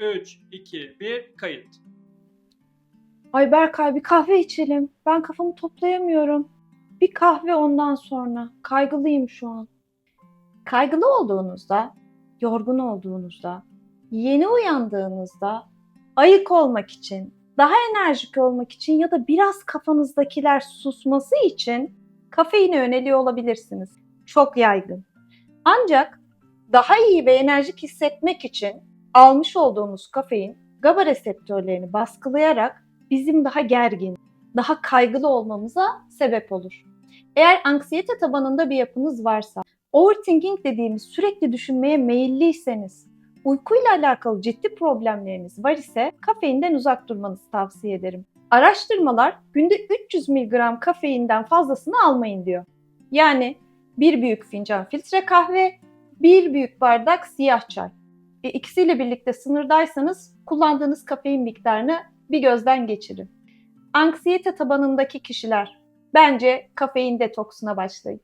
3, 2, 1, kayıt. Ay Berkay bir kahve içelim. Ben kafamı toplayamıyorum. Bir kahve ondan sonra. Kaygılıyım şu an. Kaygılı olduğunuzda, yorgun olduğunuzda, yeni uyandığınızda ayık olmak için, daha enerjik olmak için ya da biraz kafanızdakiler susması için kafeine yöneliyor olabilirsiniz. Çok yaygın. Ancak daha iyi ve enerjik hissetmek için almış olduğumuz kafein GABA reseptörlerini baskılayarak bizim daha gergin, daha kaygılı olmamıza sebep olur. Eğer anksiyete tabanında bir yapınız varsa, overthinking dediğimiz sürekli düşünmeye meyilliyseniz, uykuyla alakalı ciddi problemleriniz var ise kafeinden uzak durmanızı tavsiye ederim. Araştırmalar günde 300 mg kafeinden fazlasını almayın diyor. Yani bir büyük fincan filtre kahve, bir büyük bardak siyah çay. E, ikisiyle birlikte sınırdaysanız kullandığınız kafein miktarını bir gözden geçirin. Anksiyete tabanındaki kişiler bence kafein detoksuna başlayın.